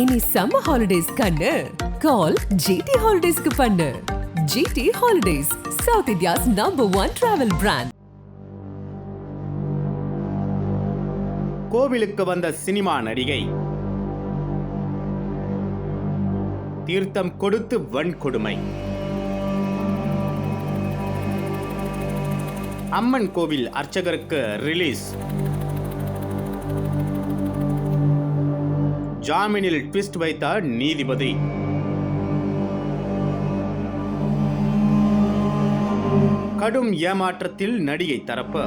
இனி summer holidays கண்ணு. கால் GT ஹாலிடேஸ்க்கு பண்ணு. GT holidays south India's number one travel brand கோவிலுக்கு வந்த சினிமா நடிகை. தீர்த்தம் கொடுத்து வன்கொடுமை அம்மன் கோவில் அர்ச்சகருக்கு ரிலீஸ் ஜாமீனில் ட்விஸ்ட் வைத்தார் நீதிபதி. கடும் ஏமாற்றத்தில் நடிகை தரப்பு.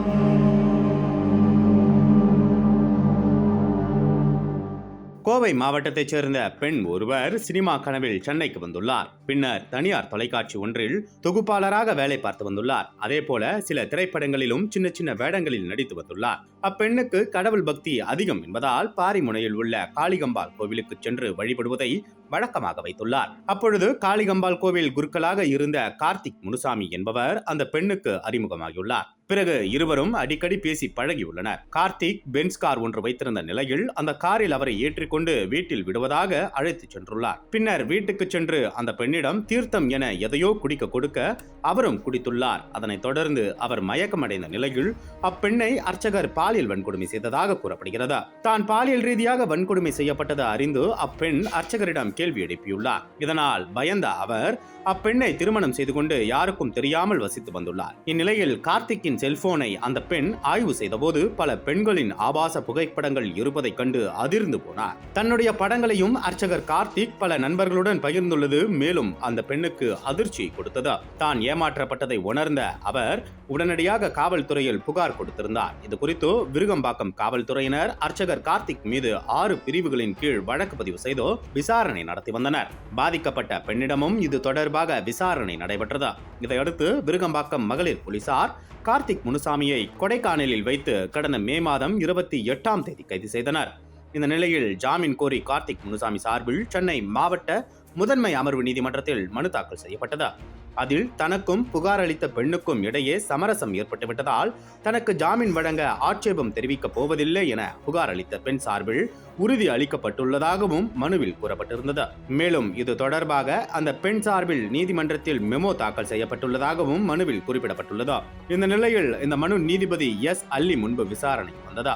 கோவை மாவட்டத்தைச் சேர்ந்த பெண் ஒருவர் சினிமா கனவில் சென்னைக்கு வந்துள்ளார். பின்னர் தனியார் தொலைக்காட்சி ஒன்றில் தொகுப்பாளராக வேலை பார்த்து வந்துள்ளார். அதே போல சில திரைப்படங்களிலும் சின்ன சின்ன வேடங்களில் நடித்து வந்துள்ளார். அப்பெண்ணுக்கு கடவுள் பக்தி அதிகம் என்பதால் பாரிமுனையில் உள்ள காளிகம்பாள் கோவிலுக்கு சென்று வழிபடுவதை வழக்கமாக வைத்துள்ளார். அப்பொழுது காளிகம்பாள் கோவில் குருக்களாக இருந்த கார்த்திக் முனுசாமி என்பவர் அந்த பெண்ணுக்கு அறிமுகமாகியுள்ளார். பிறகு இருவரும் அடிக்கடி பேசி பழகியுள்ளனர். கார்த்திக் பென்ஸ் கார் ஒன்று வைத்திருந்த நிலையில் அந்த காரில் அவரை ஏற்றிக்கொண்டு வீட்டில் விடுவதாக அழைத்துச் சென்றுள்ளார். பின்னர் வீட்டுக்கு சென்று அந்த பெண்ணிடம் தீர்த்தம் என எதையோ குடிக்க கொடுக்க அவரும் குடித்துள்ளார். அதனைத் தொடர்ந்து அவர் மயக்கமடைந்த நிலையில் அப்பெண்ணை அர்ச்சகர் பாலியல் வன்கொடுமை செய்ததாக கூறப்படுகிறது. தான் பாலியல் ரீதியாக வன்கொடுமை செய்யப்பட்டது அறிந்து அப்பெண் அர்ச்சகரிடம் கேள்வி எழுப்பியுள்ளார். இதனால் பயந்த அவர் அப்பெண்ணை திருமணம் செய்து கொண்டு யாருக்கும் தெரியாமல் வசித்து வந்துள்ளார். இந்நிலையில் கார்த்திக்கின் செல்போனை அந்த பெண் ஆய்வு செய்தபோது பல பெண்களின் ஆபாச புகைப்படங்கள் இருப்பதைக் கண்டு அதிர்ந்து போனார். தன்னுடைய படங்களையும் அர்ச்சகர் கார்த்திக் பல நண்பர்களுடன் பகிர்ந்துள்ளது. மேலும் அந்த பெண்ணுக்கு அதிர்ச்சி கொடுத்தது. தான் ஏமாற்றப்பட்டதை உணர்ந்த அவர் உடனடியாக காவல்துறையில் புகார் கொடுத்திருந்தார். இது குறித்து விருகம்பாக்கம் காவல்துறையினர் அர்ச்சகர் கார்த்திக் மீது ஆறு பிரிவுகளின் கீழ் வழக்கு பதிவு செய்து விசாரணை நடத்தி வந்தனர். பாதிக்கப்பட்ட பெண்ணிடமும் இது தொடர்பாக விசாரணை நடைபெற்றது. இதையடுத்து விருகம்பாக்கம் மகளிர் போலீசார் கார்த்திக் முனுசாமியை கொடைக்கானலில் வைத்து கடந்த மே மாதம் இருபத்தி எட்டாம் தேதி கைது செய்தனர். இந்த நிலையில் ஜாமீன் கோரி கார்த்திக் முனுசாமி சார்பில் சென்னை மாவட்ட முதன்மை அமர்வு நீதிமன்றத்தில் மனு தாக்கல் செய்யப்பட்டது. அதில் தனக்கும் புகார் அளித்த பெண்ணுக்கும் இடையே சமரசம் ஏற்பட்டுவிட்டதால் தனக்கு ஜாமீன் வழங்க ஆட்சேபம் தெரிவிக்கப் போவதில்லை என புகார் அளித்த பெண் சார்பில் உறுதி அளிக்கப்பட்டுள்ளதாகவும் மனுவில் கூறப்பட்டிருந்தது. மேலும் இது தொடர்பாக அந்த பெண் சார்பில் நீதிமன்றத்தில் மெமோ தாக்கல் செய்யப்பட்டுள்ளதாகவும் மனுவில் குறிப்பிடப்பட்டுள்ளது. இந்த நிலையில் இந்த மனு நீதிபதி எஸ் அல்லி முன்பு விசாரணைக்கு வந்ததா?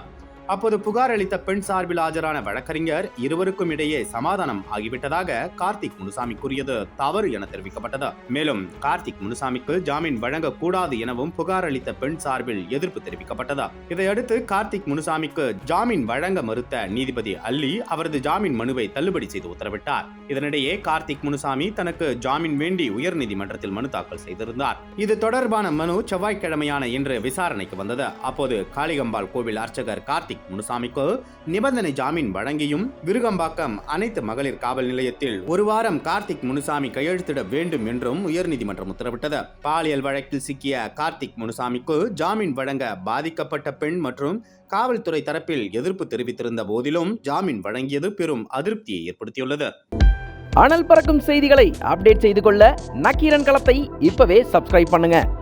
அப்போது புகார் அளித்த பெண் சார்பில் ஆஜரான வழக்கறிஞர் இருவருக்கும் இடையே சமாதானம் ஆகிவிட்டதாக கார்த்திக் முனுசாமி கூறியது தவறு என தெரிவிக்கப்பட்டது. மேலும் கார்த்திக் முனுசாமிக்கு ஜாமீன் வழங்கக்கூடாது எனவும் புகார் அளித்த பெண் சார்பில் எதிர்ப்பு தெரிவிக்கப்பட்டது. இதையடுத்து கார்த்திக் முனுசாமிக்கு ஜாமீன் வழங்க மறுத்த நீதிபதி அல்லி அவரது ஜாமீன் மனுவை தள்ளுபடி செய்து உத்தரவிட்டார். இதனிடையே கார்த்திக் முனுசாமி தனக்கு ஜாமீன் வேண்டி உயர்நீதிமன்றத்தில் மனு தாக்கல் செய்திருந்தார். இது தொடர்பான மனு செவ்வாய்க்கிழமையான இன்று விசாரணைக்கு வந்தது. அப்போது காளிகம்பாள் கோவில் அர்ச்சகர் கார்த்திக் முனுசாமிக்கு நிபந்தனை ஜாமீன் வழங்கியும் விருகம்பாக்கம் அனைத்து மகளிர் காவல் நிலையத்தில் ஒரு வாரம் கார்த்திக் முனுசாமி கையெழுத்திட வேண்டும் என்றும் உயர்நீதிமன்றம் உத்தரவிட்டது. பாலியல் வழக்கில் சிக்கிய கார்த்திக் முனுசாமிக்கு ஜாமீன் வழங்க பாதிக்கப்பட்ட பெண் மற்றும் காவல்துறை தரப்பில் எதிர்ப்பு தெரிவித்திருந்த போதிலும் ஜாமீன் வழங்கியது பெரும் அதிருப்தியை ஏற்படுத்தியுள்ளது. அனல் பறக்கும் செய்திகளை அப்டேட் செய்து கொள்ள நக்கீரன் களத்தை இப்பவே சப்ஸ்கிரைப் பண்ணுங்க.